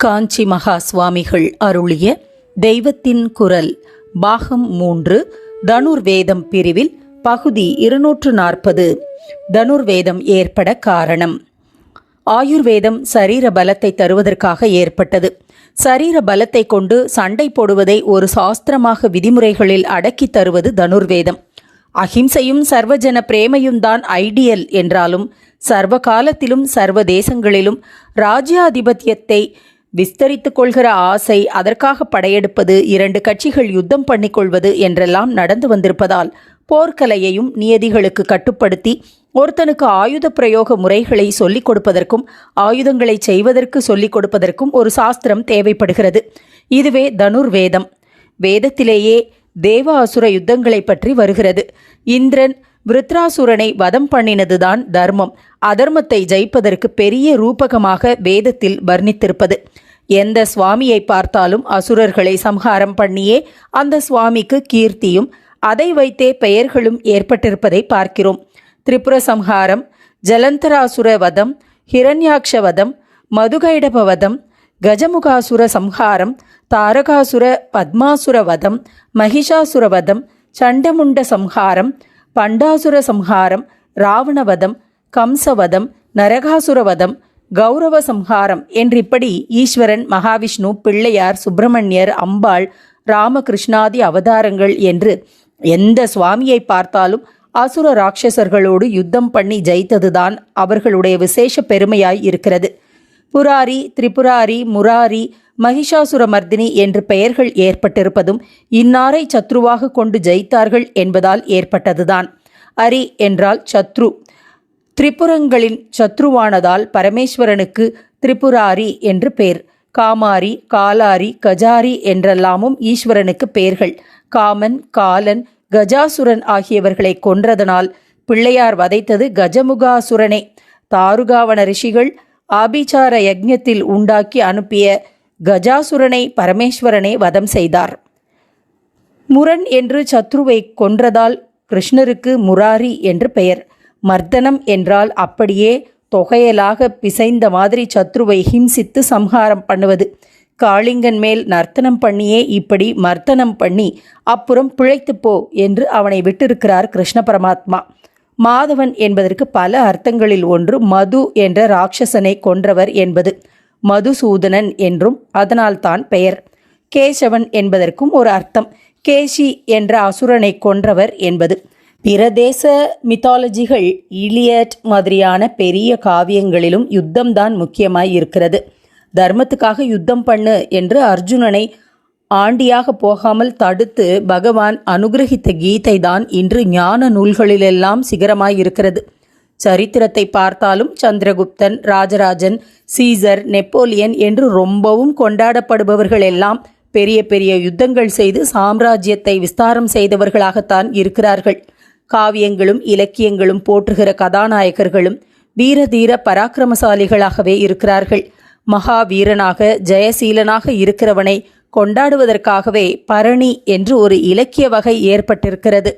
காஞ்சி மகா சுவாமிகள் அருளிய தெய்வத்தின் குரல் பாகம் மூன்று தனுர்வேதம் பிரிவில் பகுதி இருநூற்று நாற்பது. தனுர்வேதம் ஏற்பட காரணம். ஆயுர்வேதம் சரீர பலத்தை தருவதற்காக ஏற்பட்டது. சரீர பலத்தை கொண்டு சண்டை போடுவதை ஒரு சாஸ்திரமாக விதிமுறைகளில் அடக்கித் தருவது தனுர்வேதம். அஹிம்சையும் சர்வஜன பிரேமையும் தான் ஐடியல் என்றாலும் சர்வ காலத்திலும் சர்வ தேசங்களிலும் ராஜ்யாதிபத்தியத்தை விஸ்தரித்துக் கொள்கிற ஆசை அதற்காக படையெடுப்பது இரண்டு கட்சிகள் யுத்தம் பண்ணிக்கொள்வது என்றெல்லாம் நடந்து வந்திருப்பதால் போர்க்கலையையும் நியதிகளுக்கு கட்டுப்படுத்தி ஒருத்தனுக்கு ஆயுத பிரயோக முறைகளை சொல்லிக் கொடுப்பதற்கும் ஆயுதங்களை செய்வதற்கு சொல்லிக் கொடுப்பதற்கும் ஒரு சாஸ்திரம் தேவைப்படுகிறது. இதுவே தனுர்வேதம். வேதத்திலேயே தேவ அசுர யுத்தங்களை பற்றி வருகிறது. இந்திரன் விருத்ராசுரனை வதம் பண்ணினதுதான் தர்மம். அதர்மத்தை ஜெயிப்பதற்கு பெரிய ரூபகமாக வேதத்தில் வர்ணித்திருப்பது. எந்த சுவாமியை பார்த்தாலும் அசுரர்களை சம்ஹாரம் பண்ணியே அந்த சுவாமிக்கு கீர்த்தியும் அதை வைத்தே பெயர்களும் ஏற்பட்டிருப்பதை பார்க்கிறோம். திரிபுர சம்ஹாரம் ஜலந்தராசுர வதம் ஹிரண்யாக்ஷ வதம் மதுகைடப வதம் கஜமுகாசுர சம்ஹாரம் தாரகாசுர பத்மாசுர வதம் மகிஷாசுர வதம் சண்டமுண்ட சம்ஹாரம் பண்டாசுர சம்ஹாரம் ராவணவதம் கம்சவதம் நரகாசுரவதம் கௌரவ சம்ஹாரம் என்றிப்படி ஈஸ்வரன் மகாவிஷ்ணு பிள்ளையார் சுப்பிரமணியர் அம்பாள் ராமகிருஷ்ணாதி அவதாரங்கள் என்று எந்த சுவாமியை பார்த்தாலும் அசுர ராட்சசர்களோடு யுத்தம் பண்ணி ஜெயித்ததுதான் அவர்களுடைய விசேஷ பெருமையாய் இருக்கிறது. புராரி திரிபுராரி முராரி மகிஷாசுரமர்தினி என்று பெயர்கள் ஏற்பட்டிருப்பதும் இன்னாரை சத்ருவாக கொண்டு ஜெயித்தார்கள் என்பதால் ஏற்பட்டதுதான். அரி என்றால் சத்ரு. திரிபுரங்களின் சத்ருவானதால் பரமேஸ்வரனுக்கு திரிபுராரி என்று பெயர் காமாரி காலாரி கஜாரி என்றெல்லாமும் ஈஸ்வரனுக்கு பெயர்கள். காமன் காலன் கஜாசுரன் ஆகியவர்களை கொன்றதனால் பிள்ளையார் வதைத்தது கஜமுகாசுரனே. தாருகாவன ரிஷிகள் ஆபிச்சார யஜ்ஞத்தில் உண்டாக்கி அனுப்பிய கஜாசுரனை பரமேஸ்வரனே வதம் செய்தார். முரண் என்று சத்ருவை கொன்றதால் கிருஷ்ணருக்கு முராரி என்று பெயர். மர்தனம் என்றால் அப்படியே தொகையலாக பிசைந்த மாதிரி சத்ருவை ஹிம்சித்து சம்ஹாரம் பண்ணுவது. காளிங்கன் மேல் நர்த்தனம் பண்ணியே இப்படி மர்த்தனம் பண்ணி அப்புறம் பிழைத்துப் போ என்று அவனை விட்டிருக்கிறார் கிருஷ்ண பரமாத்மா. மாதவன் என்பதற்கு பல அர்த்தங்களில் ஒன்று மது என்ற ராட்சசனை கொன்றவர் என்பது. மதுசூதனன் என்றும் அதனால்தான் பெயர். கேசவன் என்பதற்கும் ஒரு அர்த்தம். கேஷி என்ற அசுரனை கொன்றவர் என்பது. பிரதேச மித்தாலஜிகள் இலியட் மாதிரியான பெரிய காவியங்களிலும் யுத்தம்தான் முக்கியமாய் இருக்கிறது. தர்மத்துக்காக யுத்தம் பண்ணு என்று அர்ஜுனனை ஆண்டியாக போகாமல் தடுத்து பகவான் அனுகிரகித்த கீதை தான் இன்று ஞான நூல்களிலெல்லாம் சிகரமாய் இருக்கிறது. சரித்திரத்தை பார்த்தாலும் சந்திரகுப்தன் ராஜராஜன் சீசர் நெப்போலியன் என்று ரொம்பவும் கொண்டாடப்படுபவர்கள் எல்லாம் பெரிய பெரிய யுத்தங்கள் செய்து சாம்ராஜ்யத்தை விஸ்தாரம் செய்தவர்களாகத்தான் இருக்கிறார்கள். காவியங்களும் இலக்கியங்களும் போற்றுகிற கதாநாயகர்களும் வீரதீர பராக்கிரமசாலிகளாகவே இருக்கிறார்கள். மகாவீரனாக ஜெயசீலனாக இருக்கிறவனை கொண்டாடுவதற்காகவே பரணி என்று ஒரு இலக்கிய வகை ஏற்பட்டிருக்கிறது.